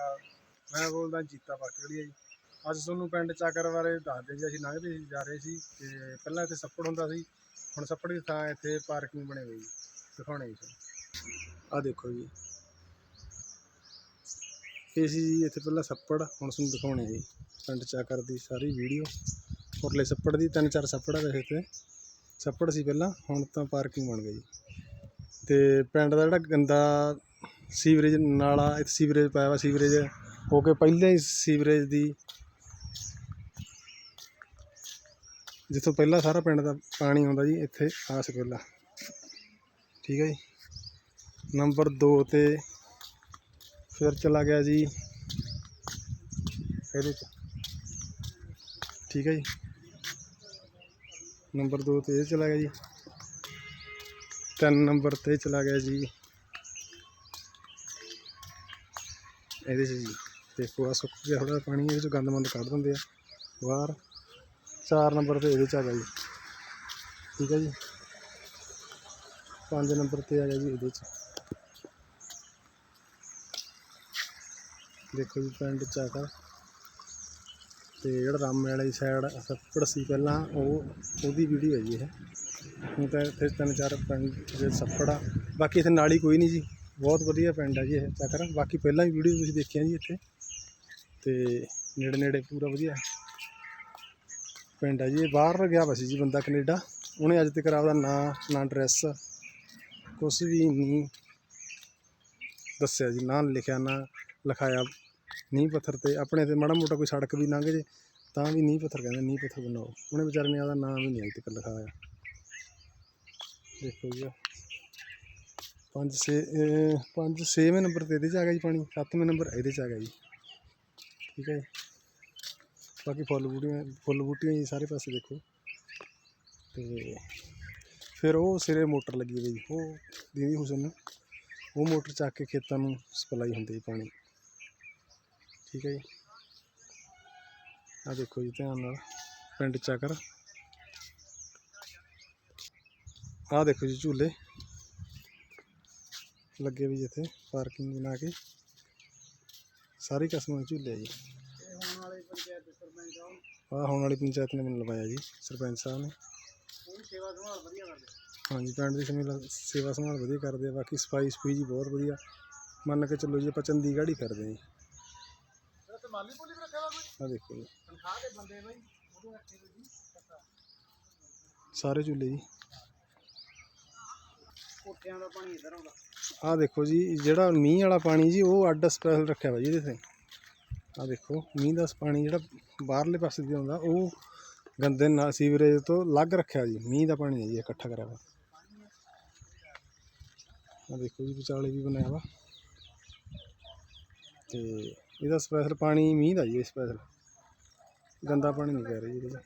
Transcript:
ਅਕਾਲ ਮੈਂ ਬੋਲਦਾ ਜੀਤਾ ਪਾਟੜੀਆ ਜੀ। ਅੱਜ ਤੁਹਾਨੂੰ ਪਿੰਡ ਚਾਕਰ ਬਾਰੇ ਦੱਸਦੇ ਜੀ, ਅਸੀਂ ਲੰਘਦੇ ਸੀ, ਜਾ ਰਹੇ ਸੀ ਤੇ ਪਹਿਲਾਂ ਇੱਥੇ ਸੱਪੜ ਹੁੰਦਾ ਸੀ, ਹੁਣ ਸੱਪੜ ਦੀ ਥਾਂ ਇੱਥੇ ਪਾਰਕਿੰਗ ਬਣੇ ਹੋਈ ਜੀ। ਦਿਖਾਉਣੇ ਜੀ ਤੁਹਾਨੂੰ। ਆਹ ਦੇਖੋ ਜੀ। ਇਹ ਸੀ ਜੀ ਇੱਥੇ ਪਹਿਲਾਂ ਸੱਪੜ, ਹੁਣ ਤੁਹਾਨੂੰ ਦਿਖਾਉਣੇ ਜੀ। ਪਿੰਡ ਚਾਕਰ ਦੀ ਸਾਰੀ ਵੀਡੀਓ। ਉਰਲੇ ਸੱਪੜ ਦੀ, ਤਿੰਨ ਚਾਰ ਸੱਪੜ ਆ ਵੈਸੇ ਤੇ ਸੱਪੜ ਸੀ ਪਹਿਲਾਂ, ਹੁਣ ਤਾਂ ਪਾਰਕਿੰਗ ਬਣ ਗਈ ਜੀ। ਤੇ ਪਿੰਡ ਦਾ ਜਿਹੜਾ ਗੰਦਾ ਸੀਵਰੇਜ ਨਾਲਾ ਇੱਥੇ ਸੀਵਰੇਜ ਪਾਇਆ ਵਾ ਸੀਵਰੇਜ, ਹੋ ਕੇ ਪਹਿਲਾਂ ਹੀ ਸੀਵਰੇਜ ਦੀ ਜਿੱਥੋਂ ਪਹਿਲਾਂ ਸਾਰਾ ਪਿੰਡ ਦਾ ਪਾਣੀ ਆਉਂਦਾ ਜੀ, ਇੱਥੇ ਆ ਸਕੇਲਾ। ਠੀਕ ਹੈ ਜੀ। ਨੰਬਰ 2 ਤੇ ਫਿਰ ਚਲਾ ਗਿਆ ਜੀ। ਇਹਦੇ ਚ ਠੀਕ ਹੈ ਜੀ। ਨੰਬਰ 2 ਤੇ ਇਹ ਚਲਾ ਗਿਆ ਜੀ। ਤਿੰਨ ਨੰਬਰ ਤੇ ਚਲਾ ਗਿਆ ਜੀ। ਇਹਦੇ 'ਚ ਜੀ। ਦੇਖੋ ਪੂਰਾ ਸੁੱਕ ਗਿਆ ਥੋੜਾ ਪਾਣੀ ਇਹਦੇ 'ਚ ਗੰਦ ਮੰਦ ਕੱਢ ਦਿੰਦੇ ਆ। ਬਾਹਰ ਚਾਰ ਨੰਬਰ ਤੇ ਇਹਦੇ 'ਚ ਆ ਗਿਆ ਜੀ। ਠੀਕ ਹੈ ਜੀ। ਪੰਜ ਨੰਬਰ ਤੇ ਆ ਗਿਆ ਜੀ ਇਹਦੇ 'ਚ। ਦੇਖੋ ਜੀ ਪਿੰਡ ਚਾਕਾ ਤੇ ਜਿਹੜਾ ਰਾਮੇ ਵਾਲੀ ਸਾਈਡ ਸੱਪੜ ਸੀ ਪਹਿਲਾਂ, ਉਹ, ਉਹਦੀ ਵੀਡੀਓ ਹੈ ਜੀ ਇਹ। ਹੁਣ ਤਾਂ ਇੱਥੇ ਤਿੰਨ ਚਾਰ ਪਿੰਡ ਦੇ ਸੱਪੜ ਆ। ਬਾਕੀ ਇੱਥੇ ਨਾਲੀ ਕੋਈ ਨਹੀਂ ਜੀ। ਬਹੁਤ ਵਧੀਆ ਪਿੰਡ ਆ ਜੀ ਇਹ ਚੱਕਰ ਬਾਕੀ ਪਹਿਲਾਂ ਵੀ ਵੀਡੀਓ ਤੁਸੀਂ ਦੇਖਿਆ ਜੀ ਇੱਥੇ। ਤੇ ਨੇੜੇ ਨੇੜੇ ਪੂਰਾ ਵਧੀਆ ਪਿੰਡ ਆ ਜੀ। ਇਹ ਬਾਹਰ ਗਿਆ ਵਾ ਜੀ ਬੰਦਾ ਕੈਨੇਡਾ। ਉਹਨੇ ਅੱਜ ਤੱਕ ਆਪਦਾ ਨਾਂ, ਨਾ ਐਡਰੈਸ ਕੁਛ ਵੀ ਨਹੀਂ ਦੱਸਿਆ ਜੀ। ਨਾ ਲਿਖਿਆ, ਨਾ ਲਿਖਾਇਆ ਨੀਂਹ ਪੱਥਰ ਤੇ। ਆਪਣੇ ਤੇ ਮਾੜਾ ਮੋਟਾ ਕੋਈ ਸੜਕ ਵੀ ਲੰਘ ਜੇ ਤਾਂ ਵੀ ਨੀਂਹ ਪੱਥਰ ਕਹਿੰਦੇ, ਨੀਂਹ ਪੱਥਰ ਬਣਾਓ ਉਹਨੇ ਵਿਚਾਰੇ ਨੇ ਆਪਦਾ ਨਾਮ ਵੀ ਨਹੀਂ ਅੱਜ ਤੱਕ ਲਿਖਾਇਆ। ਦੇਖੋ ਜੀ ਆਹ। ਪੰਜ ਛੇ ਪੰਜ ਛੇਵੇਂ ਨੰਬਰ ਤੇ ਇਹਦੇ 'ਚ ਆ ਗਿਆ ਜੀ ਪਾਣੀ ਸੱਤਵੇਂ ਨੰਬਰ ਇਹਦੇ 'ਚ ਆ ਗਿਆ ਜੀ। ਠੀਕ ਹੈ ਜੀ। ਬਾਕੀ ਫੁੱਲ ਬੂਟੀਆਂ ਫੁੱਲ ਬੂਟੀਆਂ ਜੀ ਸਾਰੇ ਪਾਸੇ ਦੇਖੋ। ਤੇ ਫਿਰ ਉਹ ਸਿਰੇ ਮੋਟਰ ਲੱਗੀ ਹੋਈ ਉਹ ਦੀਦੀ ਹੁਸਨ ਨੂੰ ਉਹ ਮੋਟਰ ਚੱਕ ਕੇ ਖੇਤਾਂ ਨੂੰ ਸਪਲਾਈ ਹੁੰਦੀ ਜੀ ਪਾਣੀ। ਠੀਕ ਹੈ ਜੀ। ਆ ਦੇਖੋ ਜੀ ਧਿਆਨ ਨਾਲ, ਪਿੰਡ ਚਾਕਰ। ਆ ਦੇਖੋ ਜੀ ਝੂਲੇ। ਲੱਗੇ ਵੀ ਜਿੱਥੇ ਪਾਰਕਿੰਗ ਬਣਾ ਕੇ ਸਾਰੀ ਕਿਸਮਾਂ ਦੇ ਝੂਲੇ ਆ ਜੀ ਆ ਹੁਣ ਵਾਲੀ ਪੰਚਾਇਤ ਨੇ ਮੈਨੂੰ ਲਵਾਇਆ ਜੀ ਸਰਪੰਚ ਸਾਹਿਬ ਨੇ ਸੇਵਾ ਸੰਭਾਲ ਵਧੀਆ ਕਰਦੇ ਹਾਂਜੀ ਪਿੰਡ ਦੀ ਸਮੇਂ ਸੇਵਾ ਸੰਭਾਲ ਵਧੀਆ ਕਰਦੇ ਆ, ਬਾਕੀ ਸਫ਼ਾਈ ਸਫੂਈ ਜੀ ਬਹੁਤ ਵਧੀਆ। ਮੰਨ ਕੇ ਚੱਲੋ ਜੀ, ਆਪਾਂ ਚੰਡੀਗੜ੍ਹ ਹੀ ਕਰਦੇ ਹਾਂ ਜੀ। ਫਿਰ ਤੇ ਮਾਲੀ ਪੋਲੀ ਵੀ ਰੱਖਿਆ ਵਾ ਕੋਈ ਆ ਦੇਖੋ ਜੀ ਤਨਖਾਹ ਦੇ ਬੰਦੇ ਬਈ ਉਹਦੇ ਰੱਖੇ ਹੋਏ ਜੀ। ਸਾਰੇ ਝੂਲੇ ਜੀ। ਕੋਠਿਆਂ ਦਾ ਪਾਣੀ ਇੱਧਰ ਆਉਂਦਾ। ਆਹ ਦੇਖੋ ਜੀ, ਜਿਹੜਾ ਮੀਂਹ ਵਾਲਾ ਪਾਣੀ ਜੀ, ਉਹ ਅੱਡ ਸਪੈਸ਼ਲ ਰੱਖਿਆ ਵਾ ਜੀ ਇਹਦੇ ਤੇ। ਆਹ ਦੇਖੋ, ਮੀਂਹ ਦਾ ਪਾਣੀ ਜਿਹੜਾ ਬਾਹਰਲੇ ਪਾਸੇ ਦੀ ਆਉਂਦਾ, ਉਹ ਗੰਦੇ ਨਾਲ ਸੀਵਰੇਜ ਤੋਂ ਅਲੱਗ ਰੱਖਿਆ ਜੀ, ਮੀਂਹ ਦਾ ਪਾਣੀ ਹੈ ਜੀ, ਇਕੱਠਾ ਕਰਿਆ ਵਾ। ਆ ਦੇਖੋ ਜੀ, ਵਿਚਾਲੇ ਵੀ ਬਣਾਇਆ ਵਾ। ਤੇ ਇਹਦਾ ਸਪੈਸ਼ਲ ਪਾਣੀ ਮੀਂਹ ਦਾ ਜੀ ਸਪੈਸ਼ਲ ਗੰਦਾ ਪਾਣੀ ਨਹੀਂ ਕਹਿ ਰਹੇ ਜੀ ਇਹਦਾ